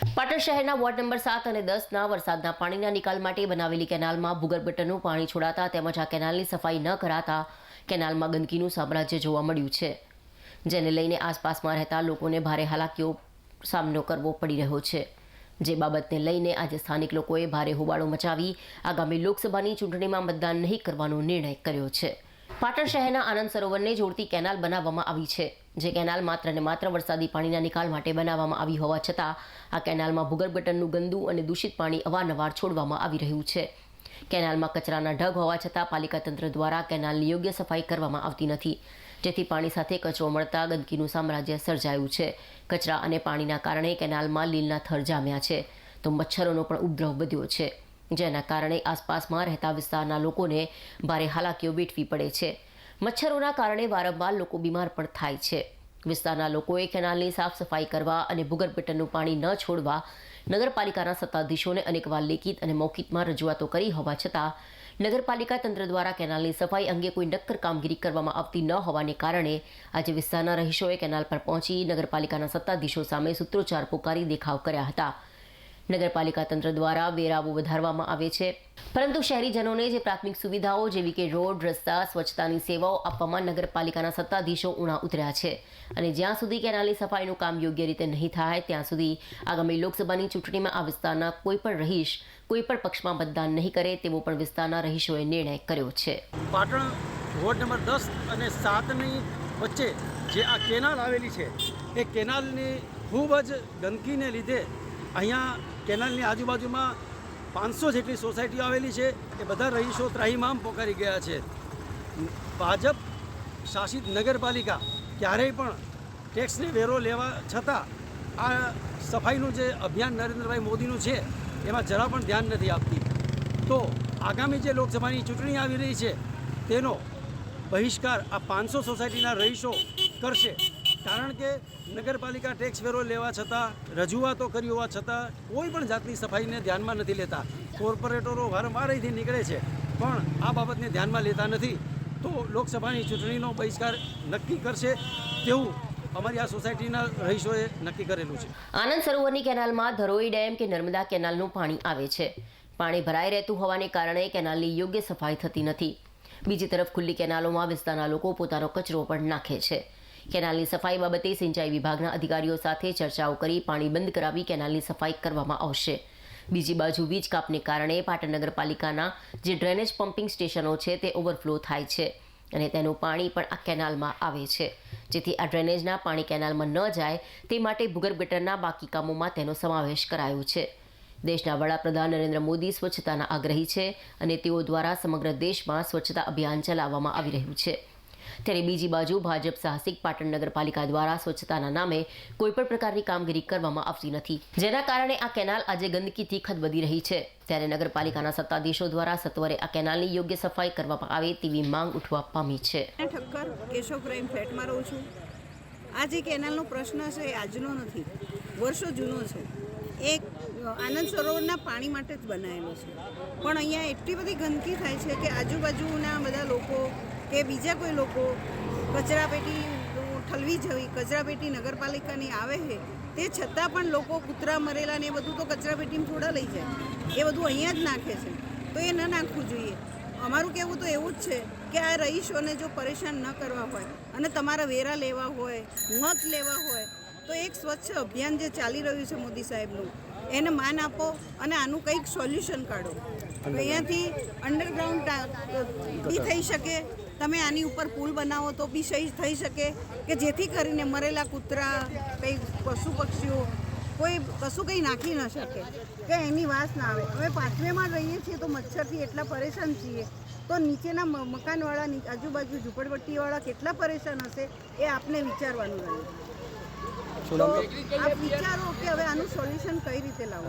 પાટણ શહેરના ward number સાત અને દસના વરસાદના પાણીના નિકાલ માટે બનાવેલી કેનાલમાં ભૂગર્ભ ગટરનું પાણી છોડાતા તેમજ આ કેનાલની સફાઈ ન કરાતા કેનાલમાં ગંદકીનું સામ્રાજ્ય જોવા મળ્યું છે. જેને લઈને આસપાસમાં રહેતા લોકોને ભારે હાલાકીઓ સામનો કરવો પડી રહ્યો છે. જે બાબતને લઈને આજે સ્થાનિક લોકોએ ભારે હોબાળો મચાવી આગામી લોકસભાની ચૂંટણીમાં મતદાન નહીં કરવાનો નિર્ણય કર્યો છે. પાટણ શહેરના આનંદ સરોવરને જોડતી કેનાલ બનાવવામાં આવી છે, જે કેનાલ માત્ર ને માત્ર વરસાદી પાણીના નિકાલ માટે બનાવવામાં આવી હોવા છતાં, આ કેનાલમાં ભૂગર્ભ ગટરનું ગંદુ અને દૂષિત પાણી અવારનવાર છોડવામાં આવી રહ્યું છે. કેનાલમાં કચરાના ઢગ હોવા છતાં પાલિકા તંત્ર દ્વારા કેનાલની યોગ્ય સફાઈ કરવામાં આવતી નથી. જેથી પાણી સાથે કચરો મળતા ગંદકીનું સામ્રાજ્ય સર્જાયું છે. કચરા અને પાણીના કારણે કેનાલમાં લીલના થર જામ્યા છે, તો મચ્છરોનો પણ ઉપદ્રવ વધ્યો છે. જેના કારણે આસપાસમાં રહેતા વિસ્તારના લોકોને ભારે હાલાકીઓ વેઠવી પડે છે. મચ્છરોના કારણે વારંવાર લોકો બીમાર પણ થાય છે. વિસ્તારના લોકોએ કેનાલની સાફ સફાઈ કરવા અને ભૂગર્ભ ગટરનું પાણી ન છોડવા નગરપાલિકાના સત્તાધીશોને અનેકવાર લેખિત અને મૌખિકમાં રજૂઆતો કરી હોવા છતાં, નગરપાલિકા તંત્ર દ્વારા કેનાલની સફાઈ અંગે કોઈ નક્કર કામગીરી કરવામાં આવતી ન હોવાને કારણે આજે વિસ્તારના રહીશોએ કેનાલ પર પહોંચી નગરપાલિકાના સત્તાધીશો સામે સૂત્રોચ્ચાર પોકારી દેખાવ કર્યા હતા. નગરપાલિકા તંત્ર દ્વારા વેરાઓ વધારવામાં આવે છે. પરંતુ શહેરીજનોને જે પ્રાથમિક સુવિધાઓ જેવી કે રોડ, રસ્તા, સ્વચ્છતાની સેવાઓ આપવામાં નગરપાલિકાના સત્તાધીશો ઉણા ઉતર્યા છે. અને જ્યાં સુધી કેનાલની સફાઈનું કામ યોગ્ય રીતે નહીં થાય, ત્યાં સુધી આગામી લોકસભાની ચૂંટણીમાં આ વિસ્તારના કોઈ પણ રહીશ, કોઈ પણ પક્ષમાં મતદાન નહીં કરે તેવો પણ વિસ્તારના રહીશોએ નિર્ણય કર્યો છે. પાટણ વોર્ડ નંબર દસ અને સાતની વચ્ચે જે આ કેનાલ આવેલી છે, એ કેનાલની ખૂબ જ ગંદકીને લીધે અહીંયા કેનાલની આજુબાજુમાં પાંચસો જેટલી સોસાયટીઓ આવેલી છે એ બધા રહીશો ત્રાહીમામ પોકારી ગયા છે. ભાજપ શાસિત નગરપાલિકા ક્યારેય પણ ટેક્સને વેરો લેવા છતાં આ સફાઈનું જે અભિયાન નરેન્દ્રભાઈ મોદીનું છે, એમાં જરા પણ ધ્યાન નથી આપતી. તો આગામી જે લોકસભાની ચૂંટણી આવી રહી છે, તેનો બહિષ્કાર આ પાંચસો સોસાયટીના રહીશો કરશે. કારણ કે નગરપાલિકા ટેક્સ વેરો લેવા છતાં, રજૂઆતો કરી હોવા છતાં, કોઈ પણ જાતની સફાઈને ધ્યાનમાં નથી લેતા. કોર્પોરેટરો વારંવાર અહીંથી નીકળે છે, પણ આ બાબતને ધ્યાનમાં લેતા નથી. તો લોકસભાની ચૂંટણીનો બહિષ્કાર નક્કી કરશે તેવું અમારી આ સોસાયટીના રહીશોએ નક્કી કરેલું છે. આનંદ સરોવરની કેનાલમાં ધરોઈ ડેમ કે નર્મદા કેનાલનું પાણી આવે છે. પાણી ભરાઈ રહેતું હોવાને કારણે કેનાલની યોગ્ય સફાઈ થતી નથી. બીજી તરફ ખુલ્લી કેનાલોમાં વિસ્તારના લોકો પોતાનો કચરો પણ નાખે છે. કેનાલની સફાઈ બાબતે સિંચાઈ વિભાગના અધિકારીઓ સાથે ચર્ચાઓ કરી પાણી બંધ કરાવી કેનાલની સફાઈ કરવામાં આવશે. બીજી બાજુ વીજ કાપને કારણે પાટણ નગરપાલિકાના જે ડ્રેનેજ પમ્પિંગ સ્ટેશનો છે તે ઓવરફ્લો થાય છે અને તેનું પાણી પણ આ કેનાલમાં આવે છે. જેથી આ ડ્રેનેજના પાણી કેનાલમાં ન જાય તે માટે ભૂગર્ભ ગટરના બાકી કામોમાં તેનો સમાવેશ કરાયો છે. દેશના વડાપ્રધાન નરેન્દ્ર મોદી સ્વચ્છતાના આગ્રહી છે અને તેઓ દ્વારા સમગ્ર દેશમાં સ્વચ્છતા અભિયાન ચલાવવામાં આવી રહ્યું છે. ત્યારે બીજી બાજુ ભાજપ સાહસિક પાટણ નગરપાલિકા દ્વારા સ્વચ્છતાના નામે કોઈપણ પ્રકારની કામગીરી કરવામાં આવતી નથી. જેના કારણે આ કેનાલ આજે ગંદકીથી ખદબદી રહી છે. ત્યારે નગરપાલિકાના સત્તાધીશો દ્વારા સત્વરે આ કેનાલની યોગ્ય સફાઈ કરવામાં આવે તેવી માંગ ઉઠવા પામી છે. ઠક્કર આ જે કેનાલનો પ્રશ્ન છે એ આજનો નથી, વર્ષો જૂનો છે. એક આનંદ સરોવરના પાણી માટે જ બનાવેલો છે. પણ અહીંયા એટલી બધી ગંદકી થાય છે કે આજુબાજુના બધા લોકો કે બીજા કોઈ લોકો કચરાપેટી ઠલવી જવી કચરાપેટી નગરપાલિકાની આવે છે તે છતાં પણ લોકો કૂતરા મરેલા ને એ બધું તો કચરાપેટીમાં થોડા લઈ જાય. એ બધું અહીંયા જ નાખે છે. તો એ ન નાખવું જોઈએ. અમારું કહેવું તો એવું જ છે કે આ રહીશોને જો પરેશાન ન કરવા હોય અને તમારા વેરા લેવા હોય મત લેવા હોય તો એક સ્વચ્છ અભિયાન જે ચાલી રહ્યું છે મોદી સાહેબનું એને માન આપો અને આનું કંઈક સોલ્યુશન કાઢો. અહીંયાથી અંડરગ્રાઉન્ડ બી થઈ શકે તમે આની ઉપર પુલ બનાવો તો બી સહી થઈ શકે કે જેથી કરીને મરેલા કૂતરા કંઈ પશુ પક્ષીઓ કોઈ કશું કંઈ નાખી ન શકે કે એની વાસ ના આવે. હવે પાંચમેમાં રહીએ છીએ તો મચ્છરથી એટલા પરેશાન છીએ. તો નીચેના મકાનવાળા આજુબાજુ ઝૂંપડપટ્ટીવાળા કેટલા પરેશાન હશે એ આપને વિચારવાનું રહ્યું. તો આપ વિચારો કે હવે આનું સોલ્યુશન કઈ રીતે લાવો?